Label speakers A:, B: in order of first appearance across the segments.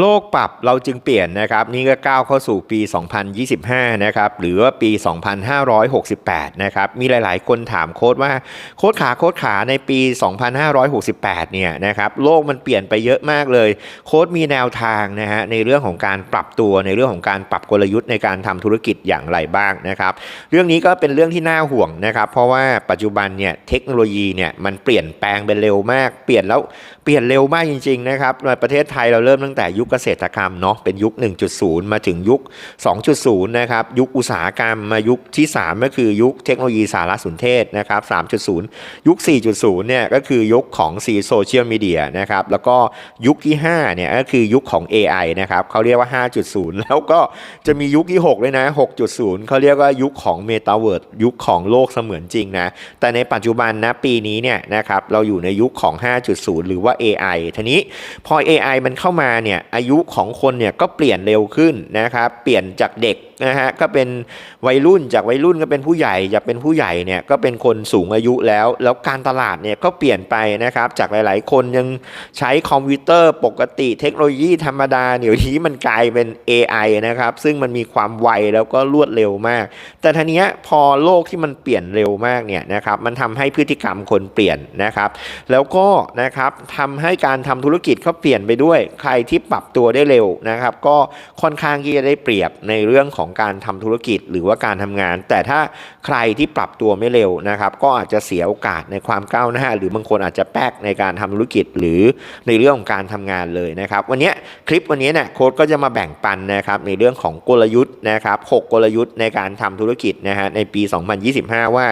A: โลกปรับเราจึงเปลี่ยนนะครับนี่ก็ก้าวเข้าสู่ปี 2025 นะครับหรือว่าปี 2568 นะครับมีหลาย ๆ คนถามโค้ดว่าโค้ดขาโค้ดขาในปี 2568 เนี่ยนะครับโลกมันเปลี่ยนไปเยอะมากเลย โค้ดมีแนวทางนะฮะในเรื่องของการปรับตัวในเรื่องของการปรับกลยุทธ์ในการทำธุรกิจอย่างไรบ้างนะครับเรื่องนี้ก็เป็นเรื่องที่น่าห่วงนะครับเพราะว่าปัจจุบันเนี่ยเทคโนโลยีเนี่ยมันเปลี่ยนแปลงไปเร็วมาก เปลี่ยนแล้วเปลี่ยนเร็วมากจริง ๆ นะครับในประเทศไทยเราเริ่มตั้งแต่ยุุคเกษตรกรรมเนาะเป็นยุค 1.0 มาถึงยุค 2.0 นะครับยุคอุตสาหกรรมมายุคที่ 3 ก็คือยุคเทคโนโลยีสารสนเทศนะครับ 3.0 ยุค 4.0 เนี่ยก็คือยุคของซีโซเชียลมีเดียนะครับแล้วก็ยุคที่5เนี่ยก็คือยุคของ AI นะครับเขาเรียกว่า 5.0 แล้วก็จะมียุคที่6เลยนะ 6.0 เขาเรียกว่ายุคของ m e t a เวิร์ดยุคของโลกเสมือนจริงนะแต่ในปัจจุบันนะปีนี้เนี่ยนะครับเราอยู่ในยุคของ 5.0 หรือว่า AI ทีนี้พอ AI มันเข้ามาเนี่ยอายุของคนเนี่ยก็เปลี่ยนเร็วขึ้นนะครับ เปลี่ยนจากเด็กนะฮะก็เป็นวัยรุ่นจากวัยรุ่นก็เป็นผู้ใหญ่จากเป็นผู้ใหญ่เนี่ยก็เป็นคนสูงอายุแล้ว แล้วการตลาดเนี่ยก็เปลี่ยนไปนะครับ จากหลาย ๆ คนยังใช้คอมพิวเตอร์ปกติเทคโนโลยีธรรมดาเดี๋ยวนี้มันกลายเป็น AI นะครับ ซึ่งมันมีความไวแล้วก็รวดเร็วมาก แต่ทีนี้พอโลกที่มันเปลี่ยนเร็วมากเนี่ยนะครับมันทำให้พฤติกรรมคนเปลี่ยนนะครับ แล้วก็นะครับทำให้การทำธุรกิจเขาเปลี่ยนไปด้วย ใครที่ปรับตัวได้เร็วนะครับ ก็ค่อนข้างที่จะได้เปรียบในเรื่องของการทำธุรกิจหรือว่าการทำงาน แต่ถ้าใครที่ปรับตัวไม่เร็วนะครับ ก็อาจจะเสียโอกาสในความก้าวหน้า หรือบางคนอาจจะแป๊กในการทำธุรกิจหรือในเรื่องของการทำงานเลยนะครับ วันนี้คลิปวันนี้เนี่ยโค้ดก็จะมาแบ่งปันนะครับในเรื่องของกลยุทธ์นะครับหกกลยุทธ์ในการทำธุรกิจนะฮะในปี 2025 ว่า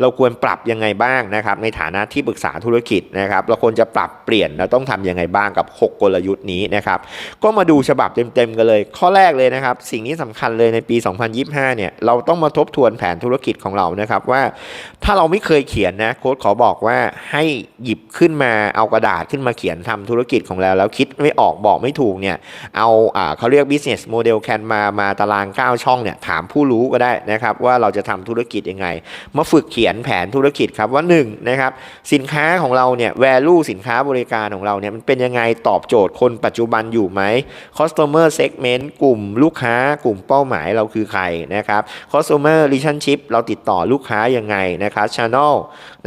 A: เราควรปรับยังไงบ้างนะครับในฐานะที่ปรึกษาธุรกิจนะครับเราควรจะปรับเปลี่ยนเราต้องทำยังไงบ้างกับ 6 กลยุทธ์นี้นะครับก็มาดูฉบับเต็มๆกันเลย ข้อแรกเลยนะครับ สิ่งที่สำคัญเลยในปี 2025 เนี่ย เราต้องมาทบทวนแผนธุรกิจของเรานะครับว่า ถ้าเราไม่เคยเขียนนะโค้ดขอบอกว่าให้หยิบขึ้นมาเอากระดาษขึ้นมาเขียนทำธุรกิจของเราแล้วคิดไม่ออกบอกไม่ถูกเนี่ย เอาอ่าเขาเรียก business model can มามาตาราง 9 ช่องเนี่ยถามผู้รู้ก็ได้นะครับว่าเราจะทำธุรกิจยังไง มาฝึกเขียนแผนธุรกิจครับว่า1นะครับสินค้าของเราเนี่ย value สินค้าบริการของเราเนี่ยมันเป็นยังไงตอบโจทย์คนปัจจุบันอยู่ไหม customer segment กลุ่มลูกค้ากลุ่มเป้าหมายเราคือใครนะครับ customer relationship เราติดต่อลูกค้ายังไงนะครับ channel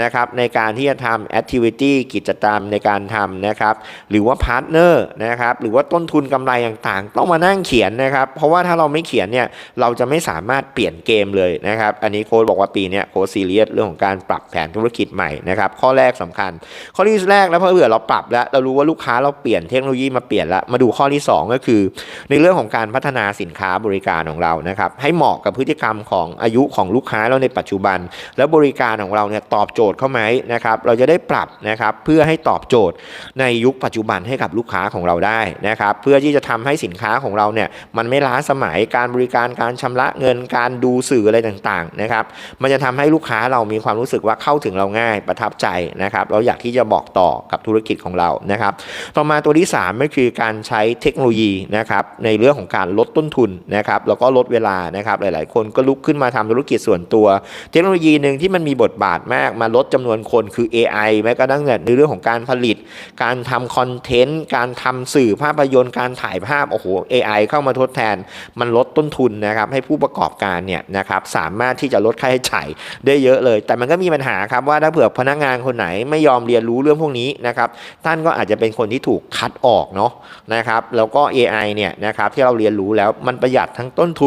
A: นะครับในการที่จะทำ activity กิจกรรมในการทำนะครับ หรือว่า partner นะครับ หรือว่าต้นทุนกำไรต่างๆ ต้องมานั่งเขียนนะครับ เพราะว่าถ้าเราไม่เขียนเนี่ยเราจะไม่สามารถเปลี่ยนเกมเลยนะครับ อันนี้โค้ดบอกว่าปีนี้โค้ดซีเรียสเรื่องของการปรับแผนธุรกิจใหม่นะครับ ข้อแรกสำคัญ ข้อที่แรกแล้วพอเผื่อเราปรับแล้วเรารู้ว่าลูกค้าเราเปลี่ยนเทคโนโลยีมาเปลี่ยนแล้วมาดูข้อที่ 2 ก็คือ ในเรื่องของการพัฒนาสินค้าบริการของเรานะครับให้เหมาะกับพฤติกรรมของอายุของลูกค้าเราในปัจจุบัน แล้วบริการของเราเนี่ยตอบโจทย์เข้าไหมนะครับเราจะได้ปรับนะครับเพื่อให้ตอบโจทย์ในยุคปัจจุบันให้กับลูกค้าของเราได้นะครับเพื่อที่จะทำให้สินค้าของเราเนี่ยมันไม่ล้าสมัยการบริการการชำระเงินการดูสื่ออะไรต่างๆนะครับมันจะทำให้ลูกค้าเรามีความรู้สึกว่าเข้าถึงเราง่ายประทับใจนะครับเราอยากที่จะบอกต่อกับธุรกิจของเรานะครับต่อมาตัวที่3ก็คือการใช้เทคโนโลยีนะครับในเรื่องของการลดต้นทุนนะครับแล้วก็ลดเวลานะครับหลาย ๆ คนก็ลุกขึ้นมาทำธุรกิจส่วนตัว เทคโนโลยีหนึ่งที่มันมีบทบาทมากมาลดจำนวนคนคือ AI แม้กระทั่งในเรื่องของการผลิต การทำคอนเทนต์ การทำสื่อภาพยนตร์การถ่ายภาพโอ้โห AI เข้ามาทดแทน มันลดต้นทุนนะครับให้ผู้ประกอบการเนี่ยนะครับสามารถที่จะลดค่าใช้จ่ายได้เยอะเลย แต่มันก็มีปัญหาครับว่าถ้าเผื่อพนักงานคนไหนไม่ยอมเรียนรู้เรื่องพวกนี้นะครับท่านก็อาจจะเป็นคนที่ถูกคัดออกเนาะนะครับแล้วก็ AI เนี่ยนะครับที่เราเรียนรู้แล้วมันประหยัดทั้งต้นทุน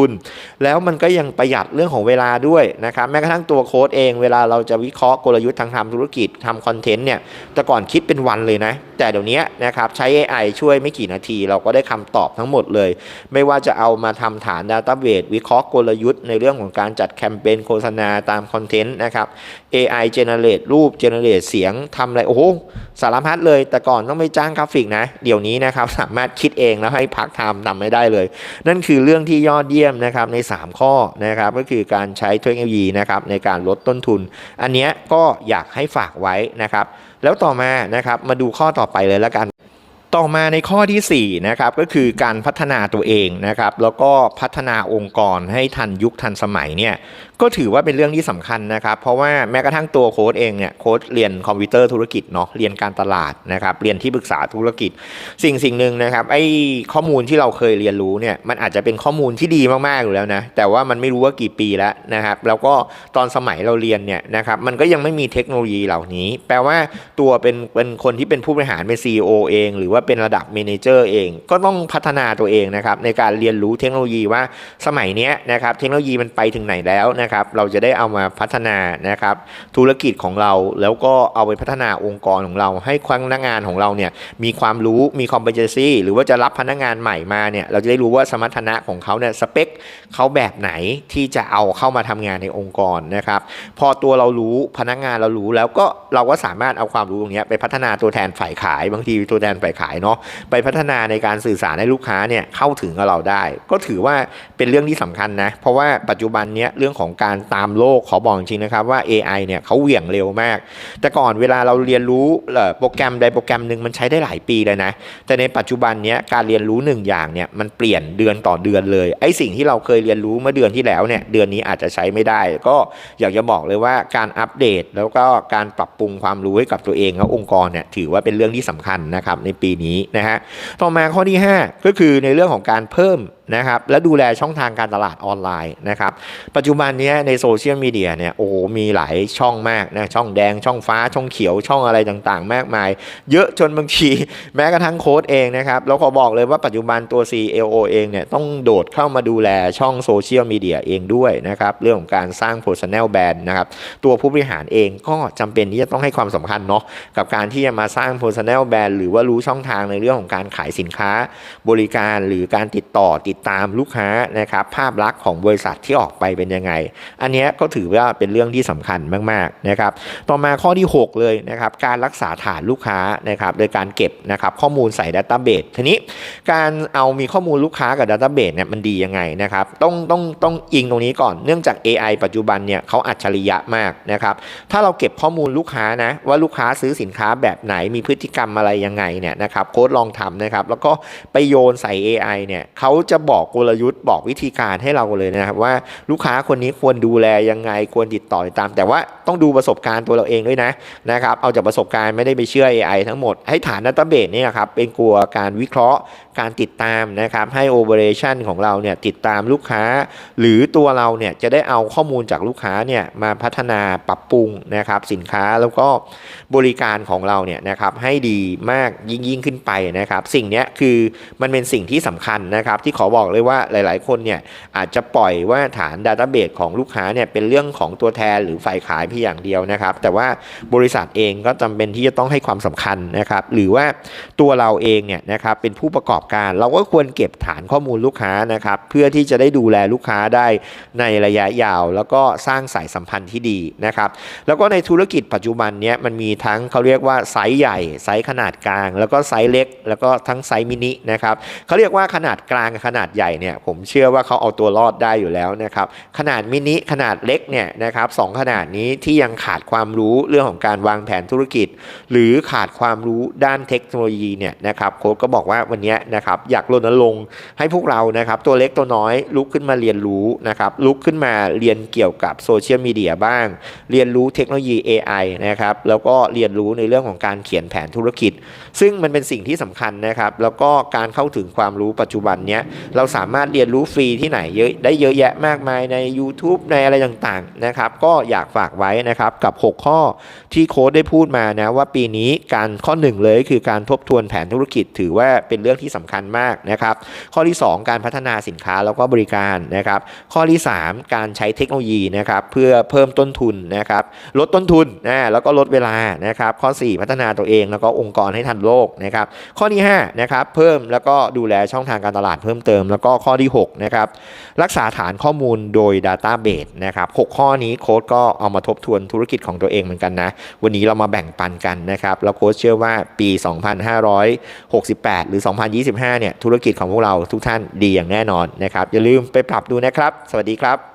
A: แล้วมันก็ยังประหยัดเรื่องของเวลาด้วยนะครับแม้กระทั่งตัวโค้ดเองเวลาเราจะวิเคราะห์กลยุทธ์ทางทำธุรกิจทำคอนเทนต์เนี่ยแต่ก่อนคิดเป็นวันเลยนะ แต่เดี๋ยวนี้นะครับใช้ AI ช่วยไม่กี่นาที เราก็ได้คำตอบทั้งหมดเลย ไม่ว่าจะเอามาทำฐาน Database วิเคราะห์กลยุทธ์ในเรื่องของการจัดแคมเปญโฆษณาตามคอนเทนต์นะครับ AI generate รูป generate เสียงทำอะไร โอ้โห สารพัดเลย แต่ก่อนต้องไปจ้างกราฟิกนะ เดี๋ยวนี้นะครับ สามารถคิดเองแล้วให้พักทำทำไม่ได้เลย นั่นคือเรื่องที่ยอดเยี่ยมนะครับใน 3 ข้อนะครับก็คือการใช้เทคโนโลยีนะครับในการลดต้นทุน อันนี้ก็อยากให้ฝากไว้นะครับ แล้วต่อมานะครับมาดูข้อต่อไปเลยแล้วกัน ต่อมาในข้อที่4นะครับก็คือการพัฒนาตัวเองนะครับแล้วก็พัฒนาองค์กรให้ทันยุคทันสมัยเนี่ยก็ถือว่าเป็นเรื่องที่สำคัญนะครับ เพราะว่าแม้กระทั่งตัวโค้ดเองเนี่ยโค้ดเรียนคอมพิวเตอร์ธุรกิจเนาะเรียนการตลาดนะครับเรียนที่ปรึกษาธุรกิจ สิ่งสิ่งหนึ่งนะครับไอ้ข้อมูลที่เราเคยเรียนรู้เนี่ยมันอาจจะเป็นข้อมูลที่ดีมากๆอยู่แล้วนะแต่ว่ามันไม่รู้ว่ากี่ปีแล้วนะครับแล้วก็ตอนสมัยเราเรียนเนี่ยนะครับมันก็ยังไม่มีเทคโนโลยีเหล่านี้ แปลว่าตัวเป็นเป็นคนที่เป็นผู้บริหารเป็น CEO เอง หรือว่าเป็นระดับเมเนเจอร์เอง ก็ต้องพัฒนาตัวเองนะครับในการเรียนรู้เทคโนโลยีว่าสมัยนี้นะครับเทคโนโลยีมันไปถึงไหนแล้วนะครับเราจะได้เอามาพัฒนานะครับธุรกิจของเราแล้วก็เอาไปพัฒนาองค์กรของเรา ให้พนักงานของเราเนี่ยมีความรู้มี competency หรือว่าจะรับพนักงานใหม่มาเนี่ยเราจะได้รู้ว่าสมรรถนะของเขาเนี่ยสเปคเขาแบบไหนที่จะเอาเข้ามาทำงานในองค์กรนะครับพอตัวเรารู้พนักงานเรารู้แล้วก็เราก็สามารถเอาความรู้ตรงนี้ไปพัฒนาตัวแทนฝ่ายขาย บางทีตัวแทนฝ่ายขายเนาะไปพัฒนาในการสื่อสารให้ลูกค้าเนี่ยเข้าถึงกับเราได้ ก็ถือว่าเป็นเรื่องที่สำคัญนะ เพราะว่าปัจจุบันเนี้ยเรื่องของการตามโลกขอบอกจริงนะครับว่า AI เนี่ยเขาเหวี่ยงเร็วมาก แต่ก่อนเวลาเราเรียนรู้โปรแกรมใดโปรแกรมหนึ่งมันใช้ได้หลายปีเลยนะ แต่ในปัจจุบันเนี้ยการเรียนรู้หนึ่งอย่างเนี่ยมันเปลี่ยนเดือนต่อเดือนเลยไอ้สิ่งที่เราเคยเรียนรู้เมื่อเดือนที่แล้วเนี่ยเดือนนี้อาจจะใช้ไม่ได้ ก็อยากจะบอกเลยว่าการอัปเดตแล้วก็การปรับปรุงความรู้ให้กับตัวเองและองค์กรเนี่ยถือว่าเป็นเรื่องที่สำคัญนะครับในปีนี้นะฮะต่อมาข้อที่ 5 ก็คือในเรื่องของการเพิ่มนะครับและดูแลช่องทางการตลาดออนไลน์นะครับปัจจุบันนี้ในโซเชียลมีเดียเนี่ยโอ้มีหลายช่องมากนะช่องแดงช่องฟ้าช่องเขียวช่องอะไรต่างๆ มากมาย เยอะจนบางทีแม้กระทั่งโค้ดเองนะครับแล้วขอบอกเลยว่าปัจจุบันตัว CLO เองเนี่ยต้องโดดเข้ามาดูแลช่องโซเชียลมีเดียเองด้วยนะครับเรื่องของการสร้าง personal brand นะครับตัวผู้บริหารเองก็จำเป็นที่จะต้องให้ความสำคัญเนาะกับการที่จะมาสร้าง personal brand หรือว่ารู้ช่องทางในเรื่องของการขายสินค้าบริการหรือการติดต่อติดตามลูกค้านะครับภาพลักษณ์ของบริษัทที่ออกไปเป็นยังไง อันนี้ก็ถือว่าเป็นเรื่องที่สำคัญมากๆนะครับต่อมาข้อที่ 6 เลยนะครับการรักษาฐานลูกค้านะครับโดยการเก็บนะครับข้อมูลใส่ดัตต้าเบสทีนี้การเอามีข้อมูลลูกค้ากับดัตต้าเบสเนี่ยมันดียังไงนะครับต้องต้องต้องอิงตรงนี้ก่อนเนื่องจาก AI ปัจจุบันเนี่ยเขาอัจฉริยะมากนะครับถ้าเราเก็บข้อมูลลูกค้านะว่าลูกค้าซื้อสินค้าแบบไหนมีพฤติกรรมอะไรยังไงเนี่ยนะครับโค้ดลองทำนะครับแล้วก็ไปโยนใส่ AI เนี่ยเขาจะบอกกลยุทธ์บอกวิธีการให้เราเลยนะครับว่าลูกค้าคนนี้ควรดูแลยังไงควรติดต่อตาม แต่ว่าต้องดูประสบการณ์ตัวเราเองด้วยนะนะครับเอาจากประสบการณ์ไม่ได้ไปเชื่อ AI ทั้งหมดให้ฐานดัตต้าเบสเนี่ยครับเป็นกลัวการวิเคราะห์การติดตามนะครับให้โอเปอเรชันของเราเนี่ยติดตามลูกค้า หรือตัวเราเนี่ยจะได้เอาข้อมูลจากลูกค้าเนี่ยมาพัฒนาปรับปรุงนะครับสินค้าแล้วก็บริการของเราเนี่ยนะครับให้ดีมากยิ่งยิ่งขึ้นไปนะครับสิ่งนี้คือมันเป็นสิ่งที่สำคัญนะครับที่ขอบอกเลยว่าหลาย ๆ คนเนี่ยอาจจะปล่อยว่าฐานดัตต้าเบสของลูกค้าเนี่ยเป็นเรื่องของตัวแทนหรือฝ่ายขายเพียงอย่างเดียวนะครับ แต่ว่าบริษัทเองก็จำเป็นที่จะต้องให้ความสำคัญนะครับหรือว่าตัวเราเองเนี่ยนะครับเป็นผู้ประกอบการ เราก็ควรเก็บฐานข้อมูลลูกค้านะครับ เพื่อที่จะได้ดูแลลูกค้าได้ในระยะยาว แล้วก็สร้างสายสัมพันธ์ที่ดีนะครับ แล้วก็ในธุรกิจปัจจุบันเนี้ยมันมีทั้งเขาเรียกว่าไซส์ใหญ่ไซส์ขนาดกลาง แล้วก็ไซส์เล็ก แล้วก็ทั้งไซส์มินินะครับเขาเรียกว่าขนาดกลางขนาดใหญ่เนี่ยผมเชื่อว่าเขาเอาตัวรอดได้อยู่แล้วนะครับขนาดมินิขนาดเล็กเนี่ยนะครับสองขนาดนี้ที่ยังขาดความรู้เรื่องของการวางแผนธุรกิจ หรือขาดความรู้ด้านเทคโนโลยีเนี่ยนะครับโค้ดก็บอกว่าวันนี้นะครับอยากรณรงค์ให้พวกเรานะครับตัวเล็กตัวน้อยลุกขึ้นมาเรียนรู้นะครับลุกขึ้นมาเรียนเกี่ยวกับโซเชียลมีเดียบ้าง เรียนรู้เทคโนโลยี AI นะครับแล้วก็เรียนรู้ในเรื่องของการเขียนแผนธุรกิจ ซึ่งมันเป็นสิ่งที่สำคัญนะครับแล้วก็การเข้าถึงความรู้ปัจจุบันเนี้ยเราสามารถเรียนรู้ฟรีที่ไหนเยอะได้เยอะแยะมากมายใน YouTube ในอะไรต่างๆนะครับก็อยากฝากไว้นะครับกับ 6 ข้อที่โค้ดได้พูดมานะว่าปีนี้การข้อหนึ่งเลยคือการทบทวนแผนธุรกิจถือว่าเป็นเรื่องที่สำคัญมากนะครับ ข้อที่ 2 การพัฒนาสินค้าแล้วก็บริการนะครับ ข้อที่ 3 การใช้เทคโนโลยีนะครับเพื่อเพิ่มต้นทุนนะครับลดต้นทุนนะแล้วก็ลดเวลานะครับข้อ 4 พัฒนาตัวเองแล้วก็องค์กรให้ทันโลกนะครับข้อที่5นะครับเพิ่มแล้วก็ดูแลช่องทางการตลาดเพิ่มเติม แล้วก็ข้อที่6นะครับรักษาฐานข้อมูลโดย Database นะครับ6ข้อนี้โค้ดก็เอามาทบทวนธุรกิจของตัวเองเหมือนกันนะ วันนี้เรามาแบ่งปันกันนะครับแล้วโค้ชเชื่อว่าปี 2568 หรือ2025 เนี่ยธุรกิจของพวกเราทุกท่านดีอย่างแน่นอนนะครับ อย่าลืมไปปรับดูนะครับ สวัสดีครับ